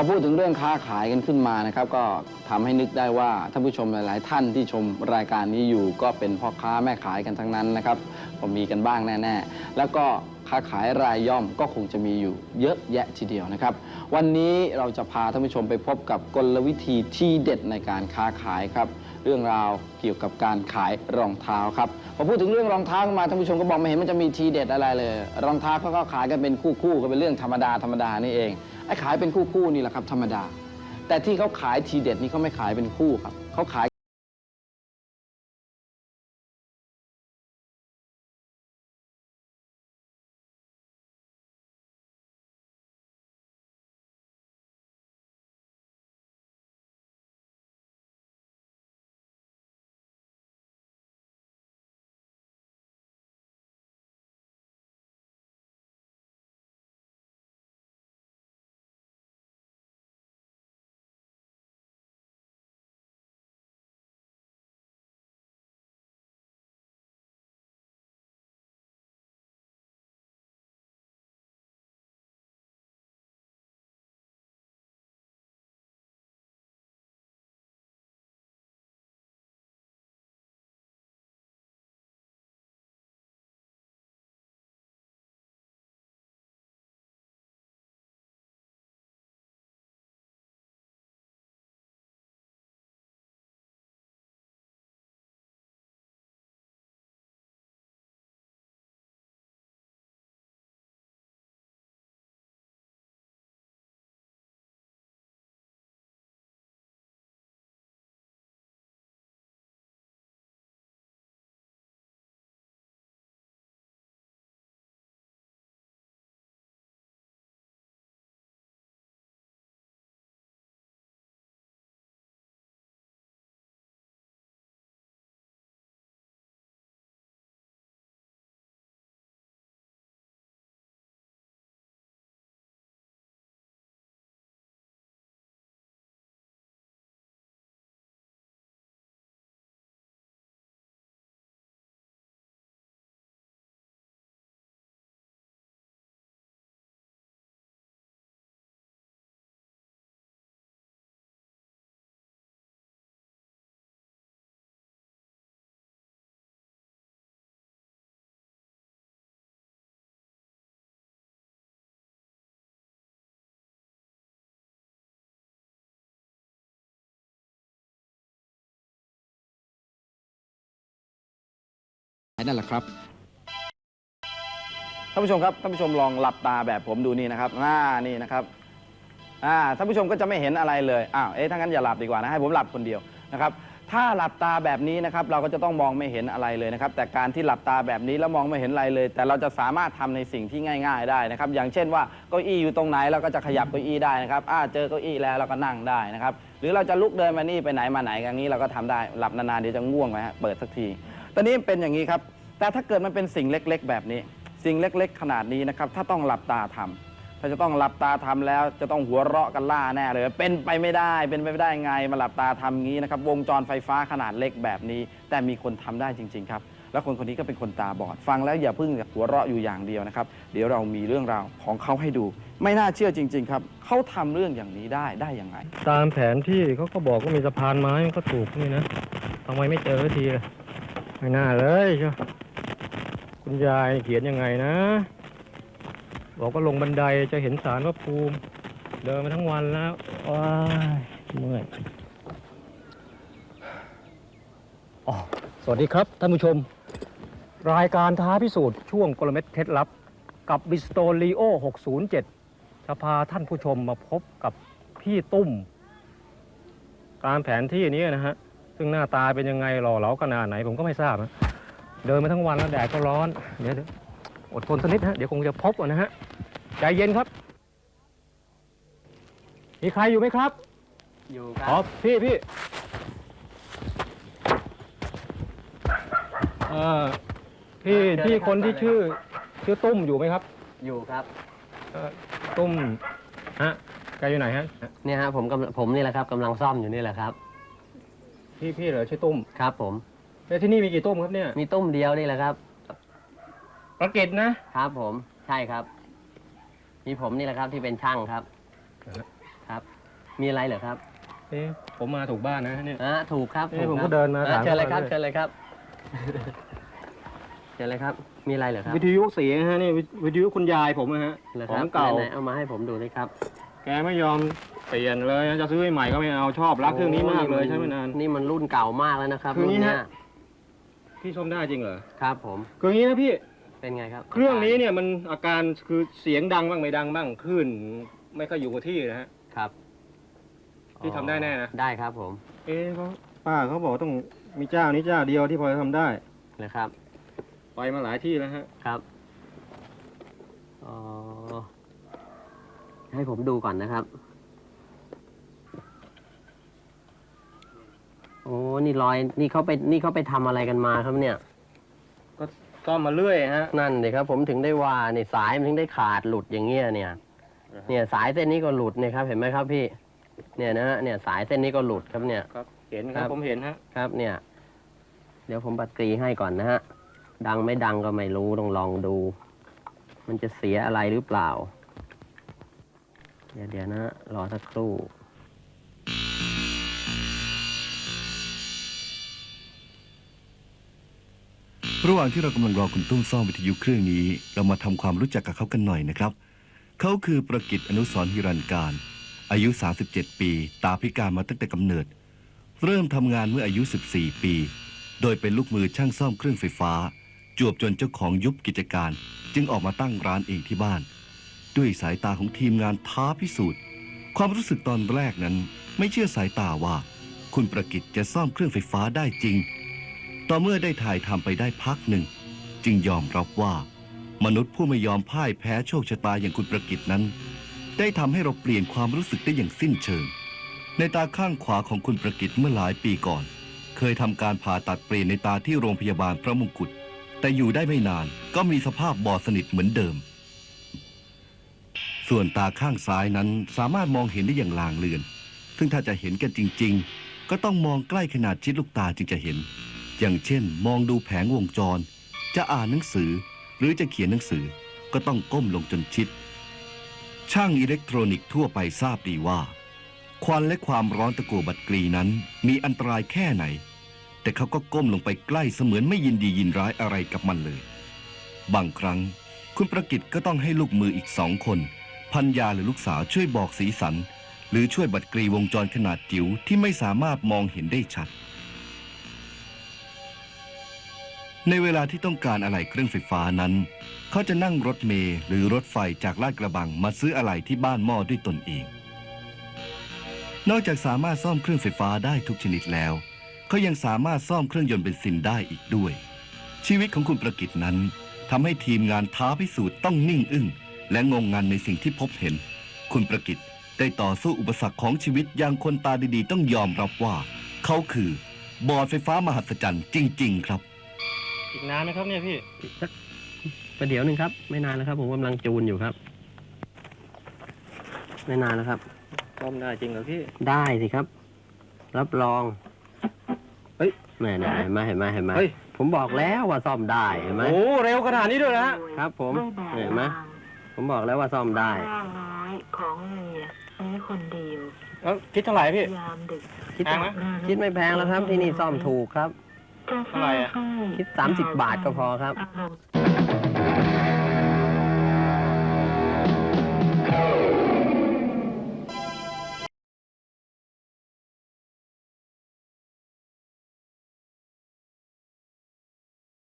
อพูดถึงเรื่องค้าขายกันขึ้นมานะครับ ก็ทำให้นึกได้ว่าท่านผู้ชมหลาย ๆ ท่านที่ชมรายการนี้อยู่ ก็เป็นพ่อค้าแม่ขายกันทั้งนั้นนะครับก็มีกันบ้างแน่ ๆ แล้วก็ค้าขายรายย่อมก็คงจะมีอยู่เยอะแยะทีเดียวนะครับ วันนี้เราจะพาท่านผู้ชมไปพบกับกลวิธีที่เด็ดในการค้าขายครับ เรื่องราวเกี่ยวกับการขายรองเท้าครับพอพูดถึงเรื่องรองเท้ามาท่านผู้ชมก็บอกไม่เห็นมันจะมีทีเด็ดอะไรเลย รองเท้าเขาก็ขายกันเป็นคู่ๆก็เป็นเรื่องธรรมดาธรรมดานี่เอง ไอ้ขายเป็นคู่ๆนี่แหละครับธรรมดา แต่ที่เขาขายทีเด็ดนี่เขาไม่ขายเป็นคู่ครับเขาขาย นั่นแหละครับท่านผู้ชมครับท่านผู้ชมลองหลับตาแบบผมดูนี่นะครับหน้านี่นะครับอ่าท่านผู้ชมก็จะไม่เห็นอะไรเลยอ้าวเอ๊ะถ้างั้นอย่าหลับดีกว่านะให้ผมหลับคนเดียวนะครับถ้าหลับตาแบบนี้นะครับเราก็จะต้องมองไม่เห็นอะไรเลยนะครับ แต่การที่หลับตาแบบนี้แล้วมองไม่เห็นอะไรเลย แต่เราจะสามารถทำในสิ่งที่ง่าย ๆ ได้นะครับ อย่างเช่นว่าเก้าอี้อยู่ตรงไหนเราก็จะขยับเก้าอี้ได้นะครับอ่าเจอเก้าอี้แล้วเราก็นั่งได้นะครับ หรือเราจะลุกเดินมานี่ไปไหนมาไหนอย่างนี้เราก็ทำได้หลับนานๆเดี๋ยวจะง่วงไหมฮะเปิดสักที ตอนนี้เป็นอย่างนี้ครับ แต่ถ้าเกิดมันเป็นสิ่งเล็ก ๆ แบบนี้ สิ่งเล็ก ๆ ขนาดนี้นะครับ ถ้าต้องหลับตาทำถ้าจะต้องหลับตาทำแล้ว จะต้องหัวเราะกันล่าแน่เลย เป็นไปไม่ได้ เป็นไปไม่ได้ไง มาหลับตาทำงี้นะครับ วงจรไฟฟ้าขนาดเล็กแบบนี้ แต่มีคนทำได้จริง ๆ ครับ แล้วคนคนนี้ก็เป็นคนตาบอด ฟังแล้วอย่าเพิ่งหัวเราะอยู่อย่างเดียวนะครับ เดี๋ยวเรามีเรื่องราวของเขาให้ดู ไม่น่าเชื่อจริง ๆ ครับ เขาทำเรื่องอย่างนี้ได้ได้ยังไง ตามแผนที่เขาก็บอกว่ามีสะพานไม้ก็ถูกนี่นะทำไมไม่เจอทีล่ะ ไม่น่าเลยเชียวคุณยายเขียนยังไงนะ บอกว่าลงบันไดจะเห็นสารพระภูมิ เดินมาทั้งวันแล้วว้ายเมื่อยอ๋อสวัสดีครับท่านผู้ชม รายการท้าพิสูจน์ช่วงกลเม็ดเคล็ดลับ กับบิสโตลีโอ 607 จะพาท่านผู้ชมมาพบกับพี่ตุ้ม ตามแผนที่นี้นะฮะ ซึ่งหน้าตาเป็นยังไงหล่อเหลาขนาดไหนผมก็ไม่ทราบนะเดินมาทั้งวันแล้วแดดก็ร้อน เดี๋ยวเดี๋ยวอดทนสักนิดฮะ เดี๋ยวคงจะพบก่อนนะฮะ ใจเย็นครับ มีใครอยู่ไหมครับอยู่คอ๋อรับพี่พี่เอ่อพี่พี่คนที่ชื่อ ชื่อตุ้มอยู่ไหมครับอยู่ครับเอ่อตุ้มฮะแกอยู่ไหนฮะ เนี่ยฮะผมกำลังผมนี่แหละครับกำลังซ่อมอยู่นี่แหละครับ พี่พี่เหรอชื่อตุ้มครับผมแล้วที่นี่มีกี่ตุ้มครับเนี่ยมีตุ้มเดียวนี่แหละครับ ประกิตนะครับ ผมใช่ครับ มีผมนี่แหละครับที่เป็นช่างครับ ครับคครับมีอะไรเหรอครับเอ๊ะผมมาถูกบ้านนะเนี่ย อ่าถูกครับเอ้ยถูผมคก็รับเดินมาอ่ถามเชิญเลยครับเขาด้วย เชิญเลยครับเชิญเลยครับ มีอะไรเหรอครับวิทยุเสียฮะนี่วิวิทยุคุณยายผมนะฮะหรขคอรับงเก่า ไหนๆเอามาให้ผมดูเลยครับ แกไม่ยอม เปลี่ยนเลยจะซื้อให้ใหม่ก็ไม่เอาชอบรักเครื่องนี้มากเลยใช้ไม่นาน นี่มันรุ่นเก่ามากแล้วนะครับคืออย่างนี้รุ่นฮะเนี้ยพี่ชมได้จริงเหรอครับผมคืออย่างนี้นะพี่เป็นไงครับเครื่องนี้เนี่ยมันอาการคือเสียงดังบ้างไม่ดังบ้างคลื่นไม่ค่อยอยู่กับที่นะฮะ ครับพี่ทำได้แน่นะ ได้ครับผมเอ๊ะเขาป้าเขาบอกต้องมีเจ้านี้เจ้าเดียวที่พอจะทำได้เลยครับไปมาหลายที่แล้วฮะครับอ๋อให้ผมดูก่อนนะครับ โอ้นี่รอยนี่เขาไปนี่เขาไปทำอะไรกันมาครับเนี่ย ก็ซ่อมมาเรื่อยฮะ นั่นเลยครับ ผมถึงได้ว่าเนี่ยสายมันถึงได้ขาดหลุดอย่างเงี้ยเนี่ย เนี่ยสายเส้นนี้ก็หลุดเนี่ยครับ เห็นไหมครับพี่ เนี่ยนะฮะเนี่ยสายเส้นนี้ก็หลุดครับเนี่ย ครับ เห็นคครัรับบ ผมเห็นฮะ ครับเนี่ย เดี๋ยวผมบัดกรีให้ก่อนนะฮะ ดังไม่ดังก็ไม่รู้ต้องลองดู มันจะเสียอะไรหรือเปล่า เดี๋ยวเดี๋ยวนะฮะรอสักครู่ ระหว่างที่เรากำลังรอคุณตุ้มซ่อมวิทยุเครื่องนี้ เรามาทำความรู้จักกับเขากันหน่อยนะครับ เขาคือประกิตอนุสรณ์ฮิรันการ อายุ 37 ปี ตาพิการมาตั้งแต่กำเนิด เริ่มทำงานเมื่ออายุ 14 ปี โดยเป็นลูกมือช่างซ่อมเครื่องไฟฟ้า จวบจนเจ้าของยุบกิจการ จึงออกมาตั้งร้านเองที่บ้าน ด้วยสายตาของทีมงานท้าพิสูจน์ ความรู้สึกตอนแรกนั้น ไม่เชื่อสายตาว่า คุณประกิตจะซ่อมเครื่องไฟฟ้าได้จริง ต่อเมื่อได้ถ่ายทำไปได้พักหนึ่ง จึงยอมรับว่า มนุษย์ผู้ไม่ยอมพ่ายแพ้โชคชะตาอย่างคุณประกิตนั้น ได้ทำให้เราเปลี่ยนความรู้สึกได้อย่างสิ้นเชิง ในตาข้างขวาของคุณประกิตเมื่อหลายปีก่อน เคยทำการผ่าตัดเปลี่ยนในตาที่โรงพยาบาลพระมงกุฎแต่อยู่ได้ไม่นานก็มีสภาพบอดสนิทเหมือนเดิม ส่วนตาข้างซ้ายนั้นสามารถมองเห็นได้อย่างลางเลือน ซึ่งถ้าจะเห็นกันจริง ๆ ก็ต้องมองใกล้ขนาดชิดลูกตาจึงจะเห็น อย่างเช่น มองดูแผงวงจร จะอ่านหนังสือ หรือจะเขียนหนังสือก็ต้องก้มลงจนชิด ช่างอิเล็กทรอนิกส์ทั่วไปทราบดีว่า ควันและความร้อนตะกั่วบัดกรีนั้น มีอันตรายแค่ไหน แต่เขาก็ก้มลงไปใกล้เสมือนไม่ยินดียินร้ายอะไรกับมันเลย บางครั้ง คุณประกิตก็ต้องให้ลูกมืออีกสองคนพันยาหรือลูกสาวช่วยบอกสีสัน หรือช่วยบัดกรีวงจรขนาดจิ๋วที่ไม่สามารถมองเห็นได้ชัด ในเวลาที่ต้องการอะไหล่เครื่องไฟฟ้านั้น เขาจะนั่งรถเมล์หรือรถไฟจากลาดกระบังมาซื้ออะไหล่ที่บ้านหม้อด้วยตนเอง นอกจากสามารถซ่อมเครื่องไฟฟ้าได้ทุกชนิดแล้ว เขายังสามารถซ่อมเครื่องยนต์เบนซินได้อีกด้วย ชีวิตของคุณประกิตนั้นทำให้ทีมงานท้าพิสูจน์ต้องนิ่งอึ้งและงงงันในสิ่งที่พบเห็น คุณประกิตได้ต่อสู้อุปสรรคของชีวิตอย่างคนตาดีๆ ต้องยอมรับว่า เขาคือบอร์ดไฟฟ้ามหัศจรรย์จริง ๆ ครับ อีกนานนะครับเนี่ยพี่ ประเดี๋ยวหนึ่งครับ ไม่นานแล้วครับ ผมกำลังจูนอยู่ครับ ไม่นานแล้วครับ ซ่อมได้จริงเหรอพี่ ได้สิครับ รับรองเฮ้ยแม่ๆเห็นไหมเห็นไหมเห็นไหมเฮ้ย ผมบอกแล้วว่าซ่อมได้เห็นไหมโอ้เร็วขนาดนี้ด้วยนะฮะครับ ผมด้วยแบบเห็นไหมผมบอกแล้วว่าซ่อมได้ร่างน้อยของเมียแม้คนเดียวแล้วคิดเท่าไหร่พี่ ยามดึกคิดแพงไหม คิดไม่แพงแล้วครับ ที่นี่ซ่อมถูกครับจะ เท่าไหร่อะให้คิด 30 บาทก็พอครับอารมณ์